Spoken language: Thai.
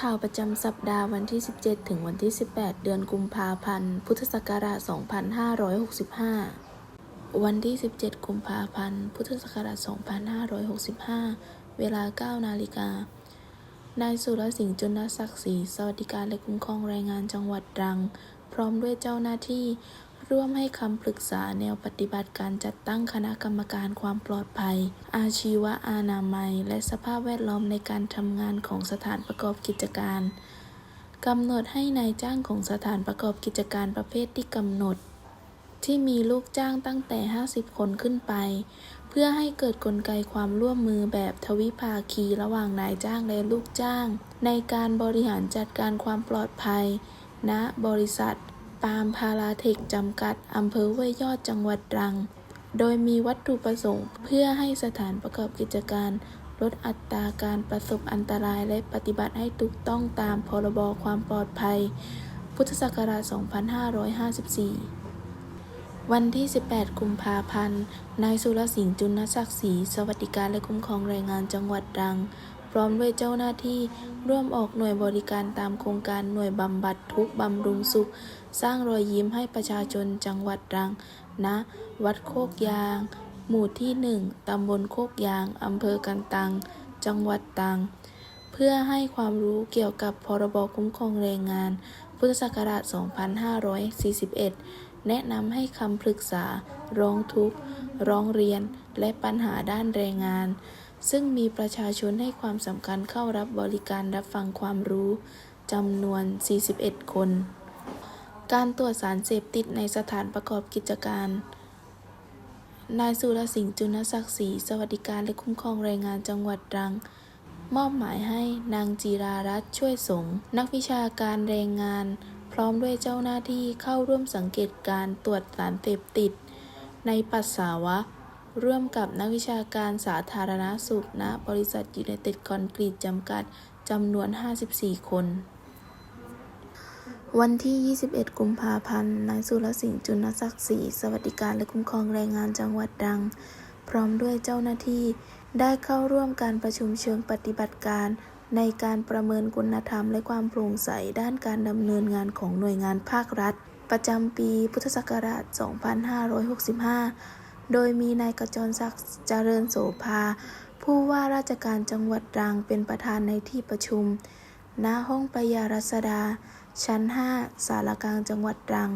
ข่าวประจำสัปดาห์วันที่ 17 ถึงวันที่ 18 เดือนกุมภาพันธ์ พุทธศักราช 2565 วันที่ 17 กุมภาพันธ์ พุทธศักราช 2565 เวลา 9 นาฬิกา นายสุรสิงห์จุลศักดิ์ศรีสวัสดิการและคุ้มครองแรงงานจังหวัดตรัง พร้อมด้วยเจ้าหน้าที่ ร่วมให้คำปรึกษาแนวปฏิบัติการจัดตั้งคณะกรรมการความปลอดภัย อาชีวะอานามัย และสภาพแวดล้อมในการทำงานของสถานประกอบกิจการกำหนดให้นายจ้างของสถานประกอบกิจการประเภทที่กำหนด ที่มีลูกจ้างตั้งแต่ 50 คนขึ้นไป เพื่อให้เกิดกลไกความร่วมมือแบบทวิภาคีระหว่างนายจ้างและลูกจ้าง ในการบริหารจัดการความปลอดภัยณบริษัท ปาล์มพาราเทคจำกัด อำเภอห้วยยอดจังหวัดตรัง โดยมีวัตถุประสงค์ เพื่อให้สถานประกอบกิจการ ลดอัตราการประสบอันตรายและปฏิบัติให้ถูกต้องตามพรบความปลอดภัย พุทธศักราช 2554 วันที่ 18 กุมภาพันธ์ นายสุรสิงห์จุลศักดิ์ศรีสวัสดิการและคุ้มครองแรงงานจังหวัดตรัง พร้อมด้วยเจ้าหน้าที่ร่วมออกหน่วยบริการตามโครงการหน่วยบำบัดทุกบำรุงสุข สร้างรอยยิ้มให้ประชาชนจังหวัดตรังณวัดโคกยาง หมู่ที่ 1 ตำบลโคกยาง อำเภอกันตัง จังหวัดตรัง เพื่อให้ความรู้เกี่ยวกับพรบคุ้มครองแรงงาน พุทธศักราช 2541 แนะนำให้คำปรึกษา ร้องทุกข์ ร้องเรียน และปัญหาด้านแรงงาน ซึ่งมีประชาชนให้ความสำคัญเข้ารับบริการรับฟังความรู้จำนวน 41 คน การตรวจสารเสพติดในสถานประกอบกิจการ นายสุรสิงห์จุลศักดิ์ศรีสวัสดิการและคุ้มครองแรงงานจังหวัดตรัง มอบหมายให้นางจีรารัตน์ช่วยสงฆ์นักวิชาการแรงงาน พร้อมด้วยเจ้าหน้าที่เข้าร่วมสังเกตการตรวจสารเสพติด ในปัสสาวะ ร่วมกับนักวิชาการสาธารณสุขณบริษัทยูไนเต็ดคอนกรีตจำกัดจำนวน 54 คน วันที่ 21 กุมภาพันธ์ นายสุรสิงห์จุลศักดิ์ศรีสวัสดิการและคุ้มครองแรงงานจังหวัดตรัง พร้อมด้วยเจ้าหน้าที่ได้เข้าร่วมการประชุมเชิงปฏิบัติการ ในการประเมินคุณธรรมและความโปร่งใสด้านการดำเนินงานของหน่วยงานภาครัฐ ประจำปีพุทธศักราช 2565 โดยมีนายกระจรศักดิ์เจริญโสภา ผู้ว่าราชการจังหวัดตรังเป็นประธานในที่ประชุม ณ ห้องปยารัศดา ชั้น5สารกลางจังหวัดตรัง